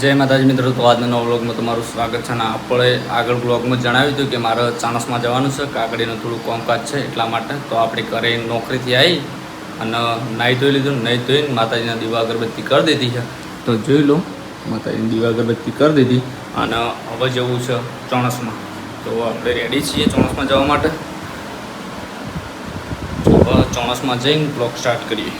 જય માતાજી મિત્રો, તો આજના નવા વ્લોગમાં તમારું સ્વાગત છે અને આપણે આગળ બ્લોગમાં જણાવ્યું હતું કે મારે ચાણસમાં જવાનું છે, કાકડીનું થોડું કામકાજ છે એટલા માટે. તો આપણે ઘરે નોકરીથી આવી અને નાહી ધોઈ લીધું નાહી ધોઈને માતાજીના દીવા અગરબત્તી કરી દીધી છે. તો જોઈ લો, માતાજીની દીવા અગરબત્તી કરી દીધી અને હવે જવું છે ચોણસમાં. તો આપણે રેડી છીએ ચોણસમાં જવા માટે. ચોણસમાં જઈને બ્લોગ સ્ટાર્ટ કરીએ.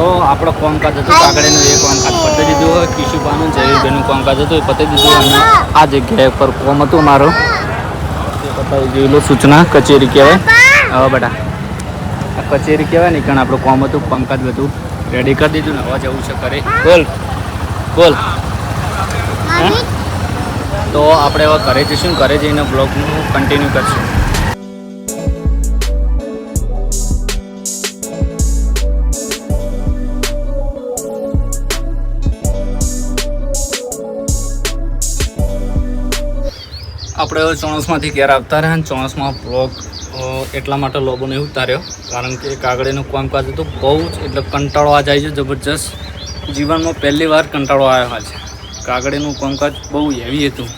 તો આપણો કોમકાજ હતું કાગડીનું એ કોમકાજ પતી દીધું હોય કિશુબાનું જયવીરભાઈનું કોમકાજ હતું એ પતી દીધું અને આ જગ્યાએ પર કોમ હતું મારો. એ પતાવી ગયેલું સૂચના કચેરી કહેવાય. હવે બેટા. આ કચેરી કહેવાય ને કારણ આપણું કોમ હતું કોમકાજ બધું રેડી કરી દીધું ને હવે જવું છે કરે બોલ બોલ? તો આપણે હવે ઘરે જઈશું ઘરે જઈને બ્લોગનું કન્ટિન્યુ કરશું. આપણે ચોણસમાંથી ઘેર આવતા રહ્યા અને ચોણસમાં બ્લોગ એટલા માટે લોબો નહીં ઉતાર્યો. કારણ કે કાગળીનું કામકાજ હતું, બહુ જ એટલે કંટાળો આ જાય છે, જબરજસ્ત. જીવનમાં પહેલી વાર કંટાળો આવ્યો આજે. કાગળીનું કામકાજ બહુ હેવી હતું.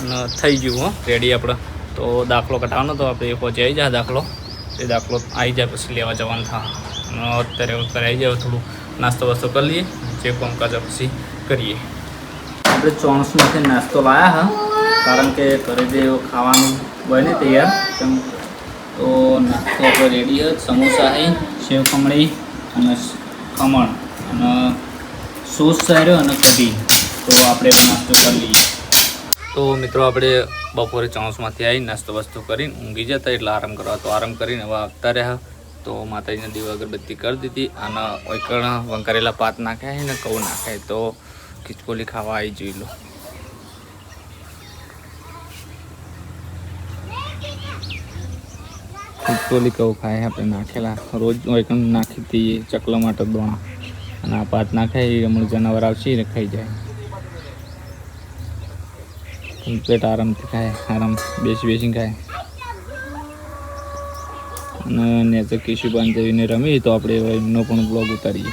અને થઈ ગયું, હો. રેડી આપણે. તો દાખલો કઢાવવાનો તો આપણે એ પહોંચી આવી જાય દાખલો. એ દાખલો આવી જાય, પછી લેવા જવાનું થાય અને અત્યારે હવે આવી જાય થોડું નાસ્તો વાસ્તો કરી લઈએ, જે કામકાજ પછી કરીએ. આપણે ચોણસમાંથી નાસ્તો લાયા, હા. કારણ કે ઘરે જે ખાવાનું બને તૈયાર, તેમ તો નાસ્તો રેડી છે સમોસા છે સેવ ખમણી અને ખમણ અને સોસ સાર્યો અને કઢી. તો આપણે નાસ્તો કરી લઈએ. તો મિત્રો આપણે બપોરે ચોસમાંથી આવી નાસ્તો વાસ્તો કરીને ઊંઘી જતા એટલે આરામ કરવા તો આરામ કરીને હવે આવતા રહ્યા. તો માતાજીને દીવા અગરબત્તી કરી દીધી અને ઓઈકણ વંકારેલા પાત નાખ્યા છે ને કહું નાખાય તો ખિચકોલી ખાવા આવી જોઈ લો ખીચકોલી કહું ખાય આપણે નાખેલા રોજ ઓઈકણ નાખી દઈએ, ચકલો માટે દોણા. અને આ પાત નાખાય હમણાં જનાવર આવશે ને ખાઈ જાય. કમ્પ્લેટ આરામથી ખાય, આરામ બેસી બેસીને ખાય. અને નેચર કિશુ જઈને રમી તો આપણે એમનો પણ બ્લોગ ઉતારીએ.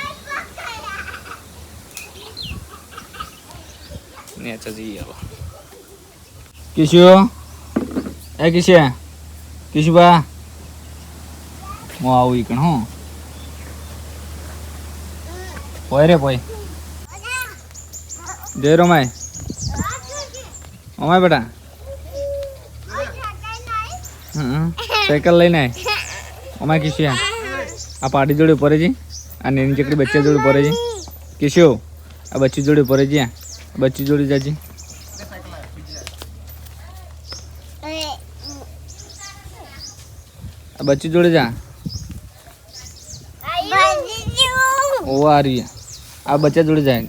નેચર જઈએ કિશુ એ કિશે કિશુબા હું આવું ઈકણ, હું. હો પોય રે પોય જય રમાય. અમાય બેટા. સાયકલ લઈને અમાય કિશુ આ પાટી જોડે પડે છે આ નેની ચકડી બચ્ચા જોડે પડે છે કિશુ આ બચ્ચી જોડે પડે છે બચ્ચી જોડે જાજી. આ બચ્ચી જોડે જા. ઓ આ રહી આ બચ્ચા જોડે જાય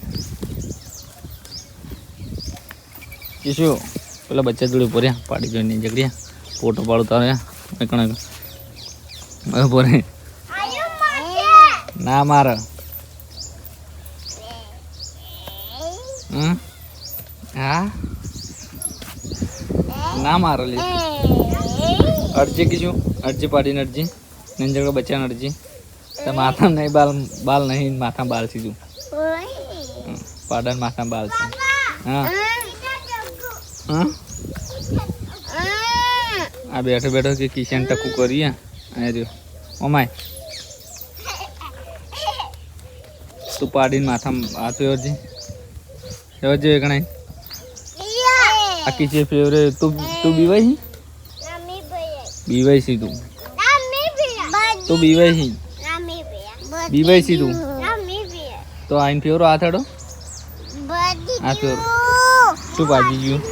કિશુ પેલા બચ્ચા જોડે પોર્યા પાડી જોઈને જગડ્યા ફોટો પાડો તારે કણ પોરે ના માર. હા? ના મારો લે. અડજી કીશું અડજી પાડીને અરજી. નંજગડો બચ્ચાને અડજી તો માથા નહીં બાલ બાલ નહીં માથા બાલ સીધું પાડન માથા બાલ છે. હા. આ બેઠો બેઠો કે કિશન ટકુ કરીએ. આ રહ્યો ઓમાય. તું પાડીને માથા હાથ એવરજી એવરજી એકણાય આ કિચે ફેવરે તું તું બીવાય છે બીવાય છે તું. તું બીવાય છે બીવાય સીધું તું તો આઈન ફ્યોરો હાથ થડો આ ફેવરો. શું ભાજી ગયું?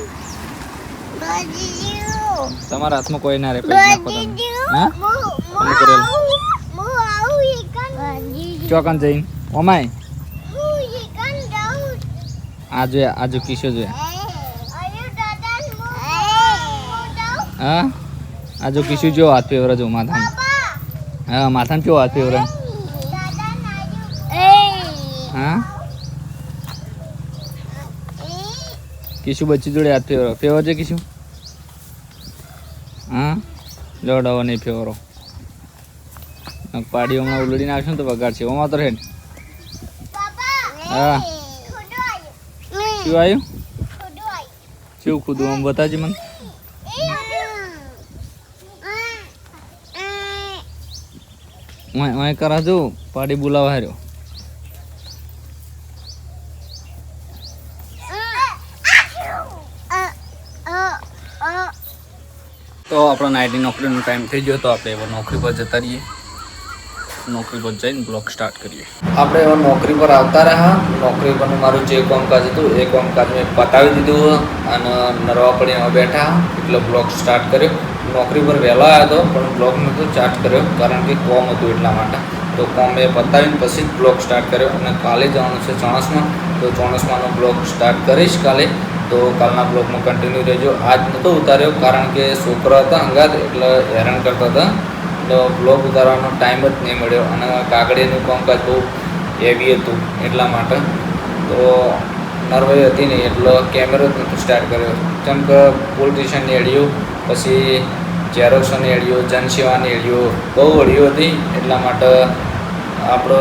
તમારા હાથમાં કોઈ ના રે પૈસા નાખો તમે હા? કરેલ. ચોકન જઈને. ઓમાય. આ જોયા આ કિશો જોયા. હા. આજો જો જો હાથ પેવરા જો માથામાં હા માથામાં કેવો હાથ ફેવરે? હા? કિશુ બચ્ચી જોડે હાથ ફેવરો ફેવર છે કિશુ? હા? લડાવો નહીં ફેવરો. પાડી હમણાં ઉલડી નાખશું ને તો વગાડશે ઓમાં તો હેડ હા. શું આવ્યું? શું ખુદું આમ બતાજે મને. હું કરા જો. પાડી બોલાવા હાર્યો. તો આપણો નાઇટની નોકરીનો ટાઈમ થઈ ગયો તો આપણે હવે નોકરી પર જતા રહીએ. નોકરી પર જઈને બ્લોગ સ્ટાર્ટ કરીએ. આપણે એવા નોકરી પર આવતા રહ્યા. નોકરી પરનું મારું જે કામકાજ હતું, એ કામકાજ મેં પતાવી દીધું અને નરવા પડીને હવે બેઠા. એટલે બ્લોગ સ્ટાર્ટ કર્યો. નોકરી પર વહેલો આવ્યો હતો, પણ બ્લોગ નહોતો સ્ટાર્ટ કર્યો, કારણ કે કોમ હતું એટલા માટે. તો કોમ એ પતાવીને પછી જ બ્લોગ સ્ટાર્ટ કર્યો. અને કાલે જવાનું છે ચોણસમાં. તો ચોણસમાંનો બ્લોગ સ્ટાર્ટ કરીશ કાલે. તો કાલના બ્લોગમાં કન્ટિન્યુ રહેજો. આજ નહોતો ઉતાર્યો, કારણ કે છોકરા હતા અંગાત, એટલે હેરાન કરતા હતા. તો બ્લોગ ઉતારવાનો ટાઈમ જ નહીં મળ્યો. અને કાગડીનું કામકાજ બહુ હેવી હતું એટલા માટે. તો નર્વાઈ હતી નહીં, એટલે કેમેરો જ નહોતો સ્ટાર્ટ કર્યો. કેમ કે પોલીસ એડિયો પછી ઝેરોક્સોની એળીઓ જનસેવાની એળીઓ બહુ એડીઓ હતી, એટલા માટે આપણો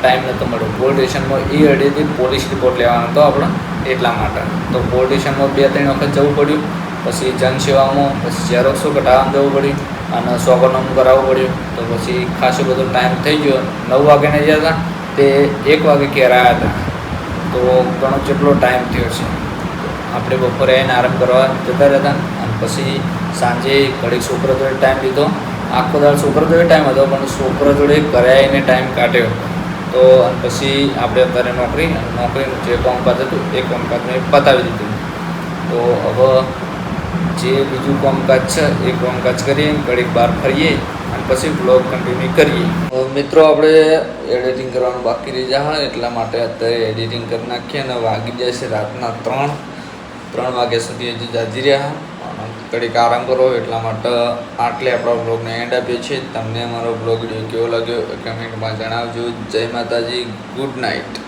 ટાઈમ નહોતો મળ્યો. પોલીસ સ્ટેશનમાં એ અડીથી પોલીસ રિપોર્ટ લેવાનો હતો આપણો, એટલા માટે. તો પોલીસ સ્ટેશનમાં બે ત્રણ વખત જવું પડ્યું, પછી જનસેવામાં પછી ઝેરોક્ષો કઢાવવા જવું પડ્યું, અને સોગરનામું કરાવવું પડ્યું. તો પછી ખાસો બધો ટાઈમ થઈ ગયો. નવ વાગ્યાને ગયા હતા, તે એક વાગે ઘેર આવ્યા હતા. તો ઘણો જેટલો ટાઈમ થયો છે. આપણે બપોરે એને આરામ કરવા જતા રહેતા, અને પછી સાંજે ઘડીક છોકરો જોડે ટાઈમ લીધો. આખો દાળ છોકરો જોડે ટાઈમ હતો, પણ છોકરો જોડે ઘરે આવીને ટાઈમ કાઢ્યો. તો પછી આપણે અત્યારે નોકરી, નોકરીનું જે કામકાજ હતું, એ કામકાજ મેં પતાવી દીધું. તો હવે જે બીજું કામકાજ છે, એ કામકાજ કરીએ, ઘડીક બહાર ફરીએ અને પછી બ્લોગ કન્ટિન્યુ કરીએ. મિત્રો, આપણે એડિટિંગ કરવાનું બાકી રહી જાય એટલા માટે અત્યારે એડિટિંગ કરી નાખીએ અને વાગી જાય છે રાતના ત્રણ. ત્રણ વાગ્યા સુધી હજી જાજી રહ્યા. ઘડીક આરામ કરો એટલા માટે આટલે આપણા બ્લોગને એન્ડ આપીએ છીએ. તમને અમારો બ્લોગ કેવો લાગ્યો કમેન્ટમાં જણાવજો. જય માતાજી ગુડ નાઇટ